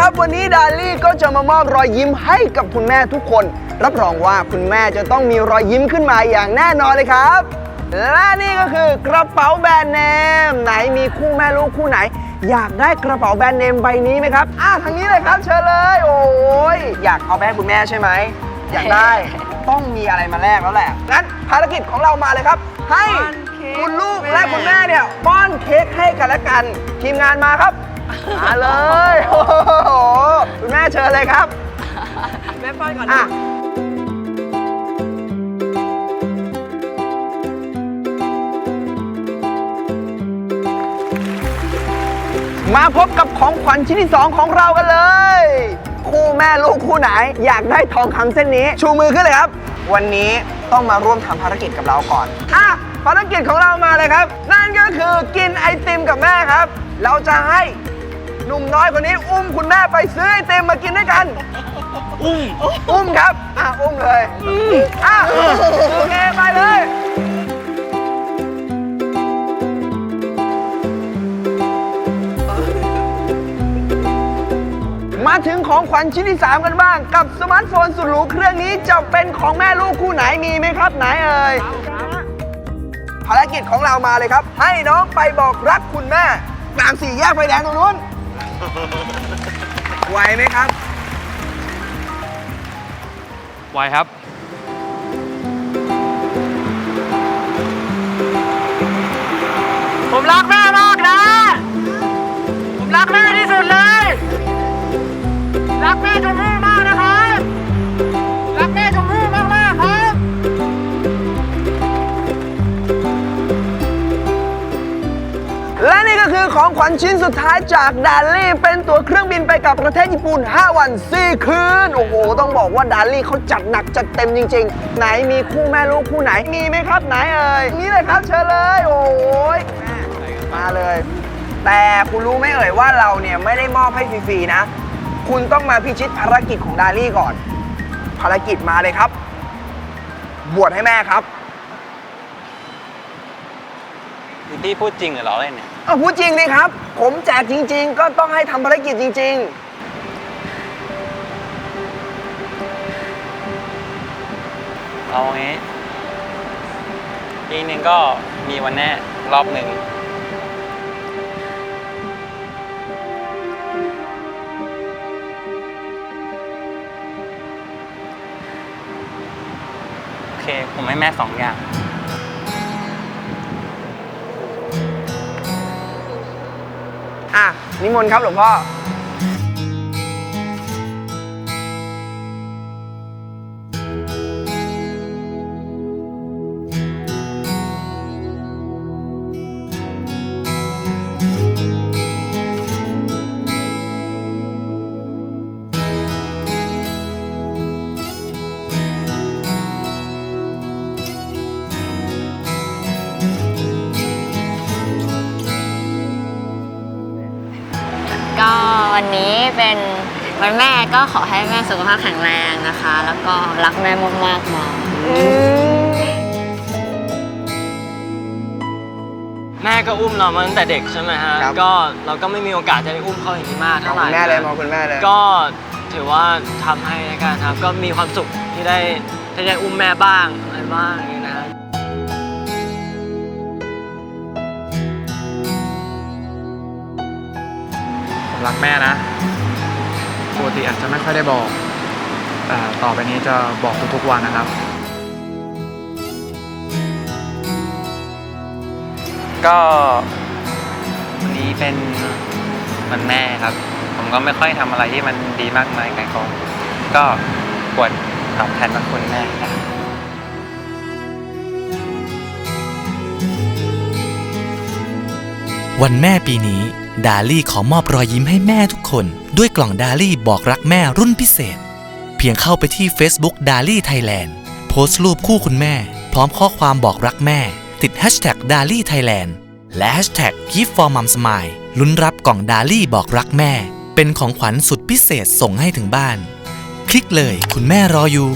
ครับ วันนี้ดาลี่ก็จะมามอบรอยยิ้มให้กับคุณแม่ทุกคน รับรองว่าคุณแม่จะต้องมีรอยยิ้มขึ้นมาอย่างแน่นอนเลยครับ และนี่ก็คือกระเป๋าแบรนด์เนม ไหนมีคู่แม่ลูกคู่ไหน อยากได้กระเป๋าแบรนด์เนมใบนี้ไหมครับอะทางนี้เลยครับเชิญเลย โอ้ยอยากเอาไปให้คุณแม่ใช่ไหมอยากได้ ต้องมีอะไรมาแลกแล้วแหละงั้นภารกิจของเรามาเลยครับ ให้คุณลูกแม่และคุณแม่เนี่ยป้อนเค้กให้กันและกัน ทีมงานมาครับ มาเลยโอ้โหคุณแม่เชิญเลยครับ แม่ป้อนก่อนอะนะมาพบกับของขวัญชิ้นที่ 2 ของเรากันเลย คู่แม่ลูกคู่ไหน อยากได้ทองคำเส้นนี้ ชูมือขึ้นเลยครับ วันนี้ต้องมาร่วมทำภารกิจกับเราก่อนอะภารกิจของเรามาเลยครับ นั่นก็คือกินไอติมกับแม่ครับ เราจะให้ หนุ่มน้อยคนนี้อุ้มคุณแม่ไปซื้อไอติมมากินด้วยกัน อุ้มอุ้มครับ อะ อุ้มเลยอะโอเคไปเลย มาถึงของขวัญชิ้นที่ 3 กันบ้าง กับสมาร์ทโฟนสุดหรูเครื่องนี้จะเป็นของแม่ลูกคู่ไหนมีไหมครับ ไหนเอ่ยภารกิจของเรามาเลยครับ ให้น้องไปบอกรักคุณแม่กลางสี่แยกไฟแดงตรงนู้น ไหวไหมครับ ไวครับ ผมรักแม่ คือของขวัญชิ้นสุดท้ายจากดาลี่เป็นตั๋วเครื่องบินไปกับประเทศญี่ปุ่น 5 วัน 4 คืน โอ้โห ต้องบอกว่าดาลี่เขาจัดหนักจัดเต็มจริง ๆ ไหนมีคู่แม่ลูกคู่ไหนมีไหมครับไหนเอ่ยนี่เลยครับเชิญเลย โอ้ยมาเลย แต่คุณรู้ไหมเอ่ยว่าเราเนี่ยไม่ได้มอบให้ฟรีๆนะ คุณต้องมาพิชิตภารกิจของดาลี่ก่อน ภารกิจมาเลยครับ บวชให้แม่ครับพี่พูดจริงหรือล้อเล่นเนี่ย เอาพูดจริงดิครับ ผมแจกจริง ๆ ก็ต้องให้ทำภารกิจจริง เอางี้ปีหนึ่งก็มีวันแน่รอบหนึ่ง โอเค ผมให้แม่สองอย่าง อะนิมนต์ครับหลวงพ่อ เป็นวันแม่ก็ขอให้แม่สุขภาพแข็งแรงนะคะ แล้วก็รักแม่มากๆนะแม่ก็อุ้มเรามาตั้งแต่เด็กใช่ไหมฮะ ครับ ก็เราก็ไม่มีโอกาสจะได้อุ้มเขาอย่างนี้มากมองเท่าไหร่คุณแม่เลยนะมองคุณแม่เลย ก็ถือว่าทำให้แล้วกันครับ ก็มีความสุขที่ได้ที่ได้อุ้มแม่บ้างอะไรบ้างอย่างนี้นะฮะ ผมรักแม่นะปก ติอาจจะไม่ค่อยได้บอกแต่ต่อไปนี้จะบอกทุกๆวันนะครับ ก็วันนี้เป็นวันแม่ครับ ผมก็ไม่ค่อยทำอะไรที่มันดีมากมายไกลกองก็ควรตอบแทนพระคุณแม่ครับวันแม่ปีนี้ ดาลี่ขอมอบรอยยิ้มให้แม่ทุกคน ด้วยกล่องดาลี่บอกรักแม่รุ่นพิเศษ เพียงเข้าไปที่ Facebook ดาลี่ไทยแลนด์โพสต์รูปคู่คุณแม่ พร้อมข้อความบอกรักแม่ ติด Hashtag ดาลี่ไทยแลนด์และ Hashtag Gift for Mom Smile ลุ้นรับกล่องดาลี่บอกรักแม่ เป็นของขวัญสุดพิเศษส่งให้ถึงบ้าน คลิกเลยคุณแม่รออยู่